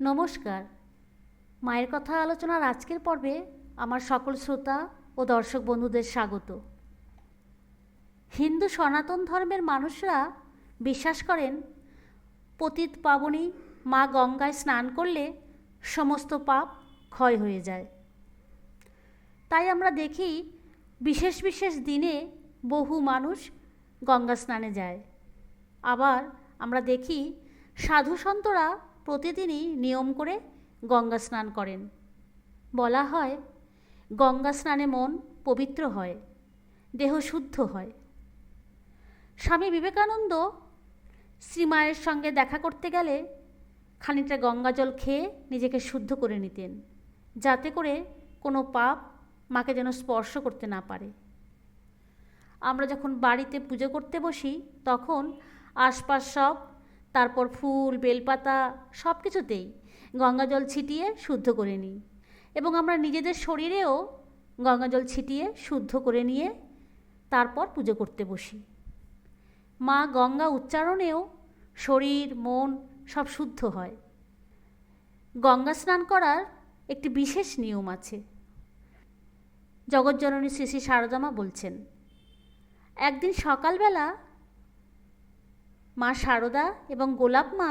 নমস্কার। মায়ের কথা আলোচনার আজকের পর্বে আমার সকল শ্রোতা ও দর্শক বন্ধুদের স্বাগত। হিন্দু সনাতন ধর্মের মানুষরা বিশ্বাস করেন, পতিত পাবনী মা গঙ্গায় স্নান করলে সমস্ত পাপ ক্ষয় হয়ে যায়। তাই আমরা দেখি বিশেষ বিশেষ দিনে বহু মানুষ গঙ্গা স্নানে যায়। আবার আমরা দেখি সাধু সন্তরা প্রতিদিনই নিয়ম করে গঙ্গা স্নান করেন। বলা হয়, গঙ্গা স্নানে মন পবিত্র হয়, দেহ শুদ্ধ হয়। স্বামী বিবেকানন্দ শ্রীমায়ের সঙ্গে দেখা করতে গেলে খানিকটা গঙ্গা জল খেয়ে নিজেকে শুদ্ধ করে নিতেন, যাতে করে কোনো পাপ মাকে যেন স্পর্শ করতে না পারে। আমরা যখন বাড়িতে পুজো করতে বসি, তখন আশপাশ সব তারপর ফুল, বেলপাতা সব কিছুতেই গঙ্গা জল ছিটিয়ে শুদ্ধ করে নিই। এবং আমরা নিজেদের শরীরেও গঙ্গা জল ছিটিয়ে শুদ্ধ করে নিয়ে তারপর পুজো করতে বসি। মা গঙ্গা উচ্চারণেও শরীর, মন সব শুদ্ধ হয়। গঙ্গা স্নান করার একটি বিশেষ নিয়ম আছে। জগজ্জননী শ্রী শ্রী সারদামা বলছেন, একদিন সকালবেলা মা সারদা এবং গোলাপ মা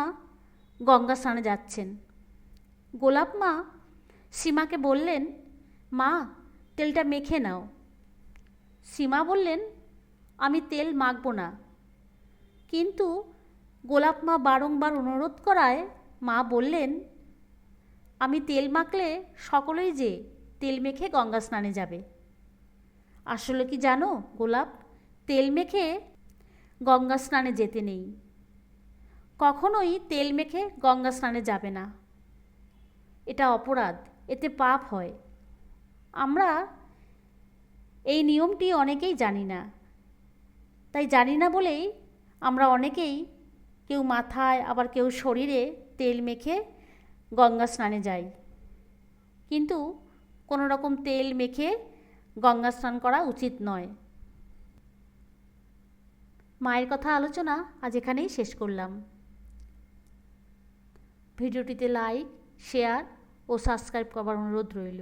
গঙ্গা স্নানে যাচ্ছেন। গোলাপ মা সীমাকে বললেন, মা, তেলটা মেখে নাও। সীমা বললেন, আমি তেল মাখব না। কিন্তু গোলাপ মা বারংবার অনুরোধ করায় মা বললেন, আমি তেল মাখলে সকলেই যে তেল মেখে গঙ্গা স্নানে যাবে। আসলে কি জানো গোলাপ, তেল মেখে গঙ্গা স্নানে যেতে নেই। কখনোই তেল মেখে গঙ্গা স্নানে যাবে না। এটা অপরাধ, এতে পাপ হয়। আমরা এই নিয়মটি অনেকেই জানি না। তাই জানি না বলেই আমরা অনেকেই কেউ মাথায়, আবার কেউ শরীরে তেল মেখে গঙ্গা স্নানে যাই। কিন্তু কোনো রকম তেল মেখে গঙ্গা স্নান করা উচিত নয়। মায়ের কথা আলোচনা আজ এখানেই শেষ করলাম। ভিডিওটিতে লাইক শেয়ার ও সাবস্ক্রাইব করার অনুরোধ রইল।